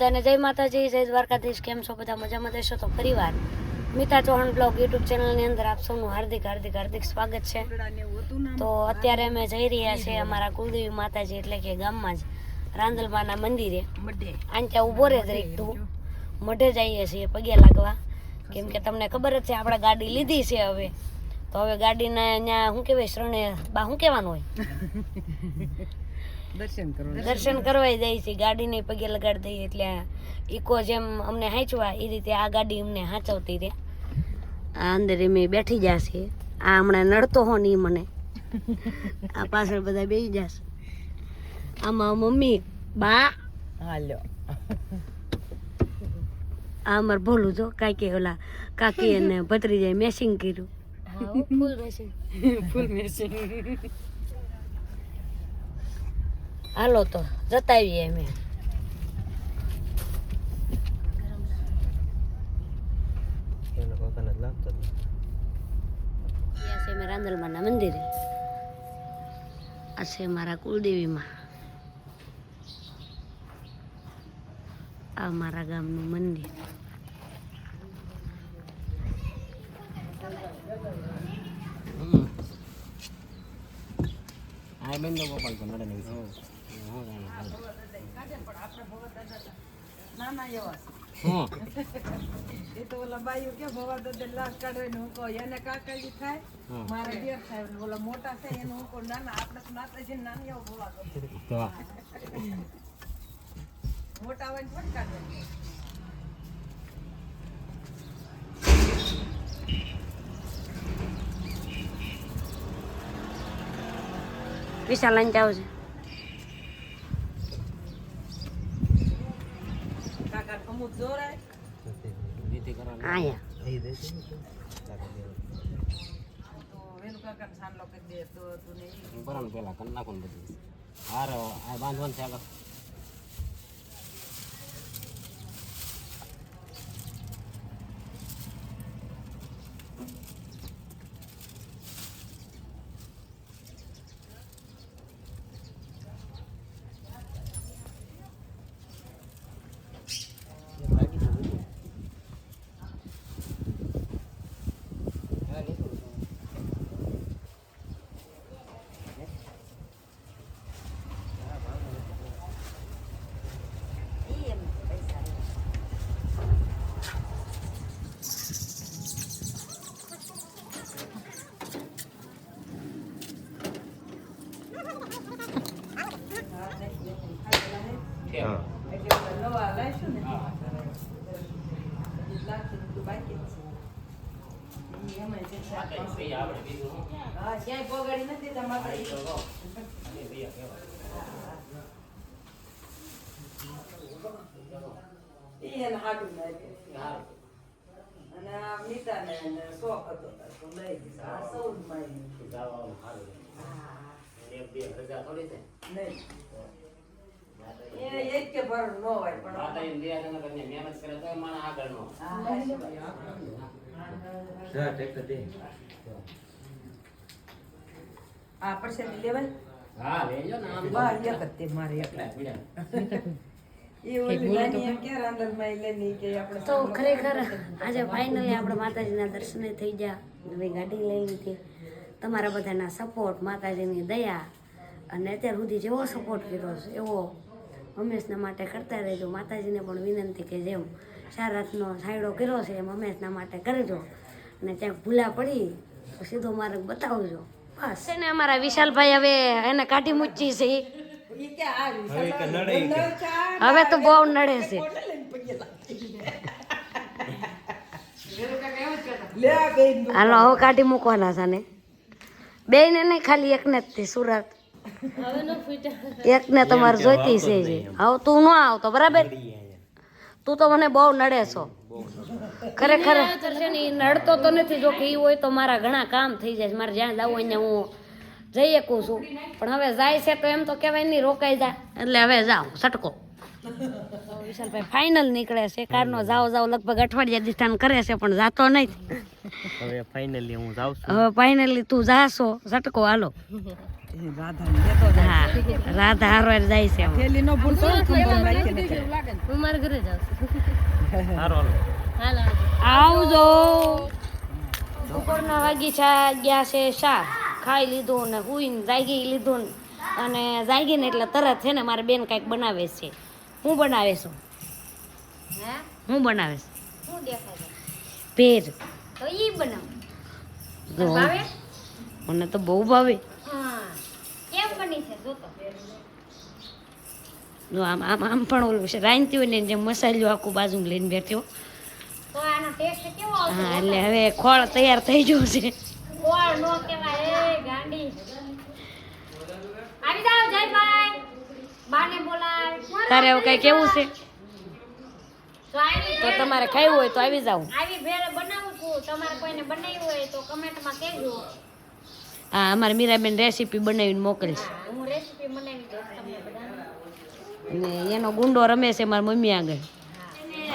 અને જય માતાજી જય દ્વારકાધીશ કેમ છો? બધા મજામાં દેશો તો ફરીવાર મિતા ચૌહાણ બ્લોગ યુટ્યુબ ચેનલની અંદર આપ સૌનું હાર્દિક હાર્દિક હાર્દિક સ્વાગત છે. તો અત્યારે અમે જઈ રહ્યા છીએ અમારા કુલદેવી માતાજી એટલે કે ગામમાં જ રાંદલબાના મંદિરે. આને ત્યાં ઊભો રહે દરેક તું મઢે જઈએ છીએ પગે લાગવા. કેમ કે તમને ખબર જ છે આપણે ગાડી લીધી છે હવે. તો હવે ગાડીને અહીંયા શું કહેવાય શરણે બા શું કહેવાનું હોય? દર્શન કરો દર્શન કરવા જાય છે ગાડીને પગે લગાડી દઈએ એટલે ઈકો જેમ અમને હાંચવા એ રીતે આ ગાડી અમને હાંચવતી રહે. આ અંદર અમે બેઠી જશે. આ હમણાં નડતો હો નહીં મને. આ પાછળ બધા બેસી જશે. આમાં મમ્મી બા. હાલ્યો આ અમાર ભોલું જો કાંઈક ઓલા કાકી અને ભત્રી જાય મેસિંગ કર્યું ફૂલ મેસિંગ ફૂલ મેચિંગ હાલો તો જતા આવીએ અમે રાંદલમાના મંદિરે. આ છે મારા કુળદેવીમાં. આ મારા ગામનું મંદિર. આ બેન ગોપાલ હું નાના એવા એ તો ઓલા બાઈઓ કે ભવા તો લાશ કાઢવે ને હું એને કાકાજી થાય હા. દેર થાય. ઓલા મોટા થાય એને હું નાના આપણે તો માતાજી નાની એવો ભવા દો મોટા હોય ને પણ કાઢવે વિશાલ લઈને જાવ છે કાકા અમુક જોરાય નીતિ કરવાની અહીંયા બરાબર પેલા કરી નાખો બધું. હારો આ બાંધવાનું છે આગળ એટલે નવા લાવીશું ને લાગશે તો બાકી જ છે એમાંય છે હા. ક્યાંય પગાડી નથી ઈ એને હાડું નાખ્યું અને આ મીતાને એને શોખ હતો લઈ દીધો. આ સૌ મારી નહીં તો ખરેખર આજે ફાઇનલી આપણે માતાજીના દર્શને થઈ ગયા. નવી ગાડી લઈ લીધી. તમારા બધાના સપોર્ટ માતાજીની દયા. અને અત્યાર સુધી જેવો સપોર્ટ કર્યો છે એવો હંમેશના માટે કરતા રહેજો. માતાજીને પણ વિનંતી કે જેમ ચાર સાયડો કર્યો છે એમ હંમેશના માટે કરજો. અને ક્યાંક ભૂલા પડી તો સીધો માર્ગ બતાવજો. બસ. એને અમારા વિશાલભાઈ હવે એને કાઢી મૂચી છે. હવે તો બહુ નડે છે. હાલો હવે કાઢી મૂકવાના છે ને બેન એને નહીં ખાલી એકને જ તે સુરત એકને તમારે જોઈતી છે જ હવે તું ન આવતો બરાબર? તું તો મને બહુ નડે છો. ખરેખર ને નડતો તો નથી. જો કે એ હોય તો મારા ઘણા કામ થઈ જાય છે. મારે જ્યાં જવું હોય ત્યાં હું જઈ શકું છું. પણ હવે જાય છે તો એમ તો કહેવાય નહીં રોકાઈ જાય એટલે હવે જાઓ સટકો. વિશાલભાઈ ફાઇનલ નીકળે છે. કારનો જાઓ જાવ લગભગ અઠવાડિયા દિશાન કરે છે પણ જાતો નહીં હવે ફાઇનલી હું જાઉં હવે ફાઇનલી તું જાશો. સટકો હાલો. હા રાધા હારવાર જાય છે થેલી નો ખંભો રાખીને હું મારા ઘરે જાઉં છું. હાલો હાલો. આવજો. બપોરના વાગી છે ગયા છે શા ખાઈ લીધું ને હુઈને જાગી લીધું ને. અને જાગીને એટલે તરત છે ને મારી બેન કાંઈક બનાવે છે. હું બનાવે છું? હું? બનાવે છું? ભેર. તો ઈ બનાવ. મને તો બહુ ભાવે. જો આમ આમ આમ પણ ઓલું છે. રાંધતી હોય ને જેમ મસાલો આખું બાજુ લઈને બેઠ્યો હા એટલે હવે ખોળ તૈયાર થઈ ગયો છે. જાવ બોલાવ તારે એવું કઈ કેવું છે? તો તમારે ખાવું હોય તો આવી જાવ આવી ભેળ બનાવું છું. તમારે કોઈને બનાવ્યું હોય તો કમેન્ટમાં કહેજો. હા અમારે મીરાબેન રેસીપી બનાવીને મોકલશે. ને એનો ગુંડો રમે છે મારી મમ્મી આગળ.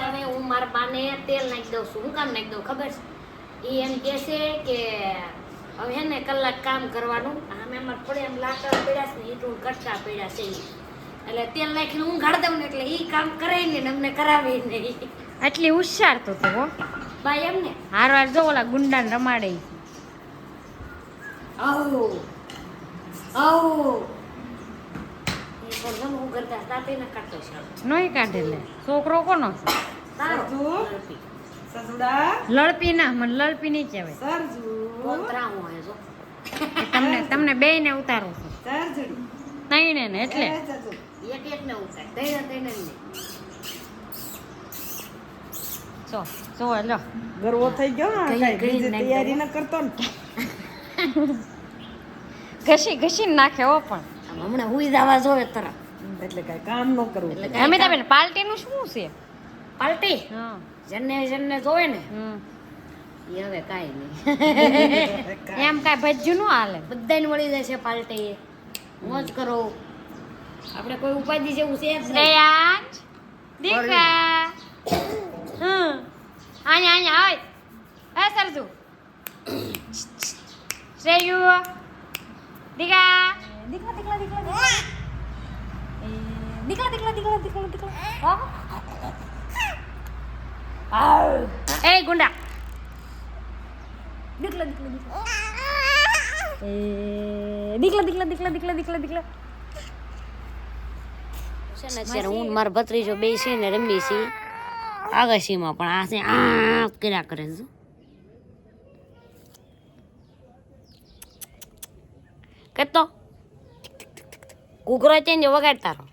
હવે હું મારા બાને તેલ નાખી દઉં છું. હું કામ નાખી દઉં ખબર છે? એ એમ કહે છે કે હવે ને કલાક કામ કરવાનું. અમે અમારે પડે એમ લાકડા પડ્યા છે ને એટલું કટકા પડ્યા છે એટલે તેલ નાખીને હું ગાળ દઉં ને એટલે એ કામ કરાય ને ને અમને કરાવે નહીં. આટલી હોશિયાર તો તો ભાઈ એમ ને? હાર વાર જો ઓલા ગુંડાને રમાડે આવો. આવો. છોકરો કોનો લડપી. ના મને લડપી નહીં કહેવાય. તમને તમને બે ને ઉતારો છું. તઈને ને એટલે. જો જો લો. ગરવો થઈ ગયો તૈયારી ન કરતો ને. ઘસી ઘસી નાખે હો પણ. હમણાં હુઈ જવા જોવે તરફ એટલે કઈ કામ ન કરવું. એટલે અમિતા બેન પાર્ટી નું શું છે? પાર્ટી હા. જન્ને જન્ને જોવે ને એ હવે કાઈ નહીં. એમ કાઈ ભજ્યું નું હાલે. બધાને મળી જશે પાર્ટી મોજ કરો. આપણે કોઈ ઉપાધિ જેવું છે જ નહીં. દીકરા. હમ. અહીંયા અહીંયા આય. હે સરજુ. શ્રેયુ દીકા દીકરા દીકરા દીકરા દીકરા દીકરા દીકરા દીકરા દીકરા દીકરા હા એ ગુંડા દીકલા દીકલા દીકલા એ દીકલા દીકલા દીકલા દીકલા દીકલા દીકલા છે ને અત્યારે હું ને મારો ભત્રીજો બે છે ને રમી છે આગાશીમાં પણ આ છે આ કર્યા કરે છે કેટલો કુકરો ચેન્જ વગાડ તારો